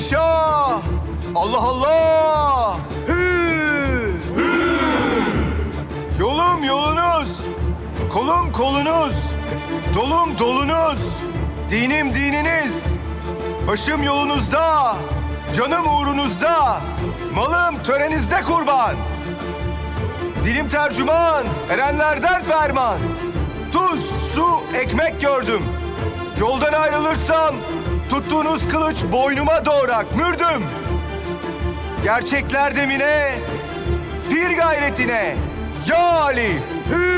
şah. Allah Allah. Hü. Yolum yolunuz. Kolum kolunuz. Dolum dolunuz. Dinim dininiz. Başım yolunuzda. Canım uğrunuzda. Malım törenizde kurban. Dilim tercüman, erenlerden ferman. Tuz, su, ekmek gördüm. Yoldan ayrılırsam tuttuğunuz kılıç boynuma doğrak mürdüm. Gerçekler demine, bir gayretine. Ya Ali, hü!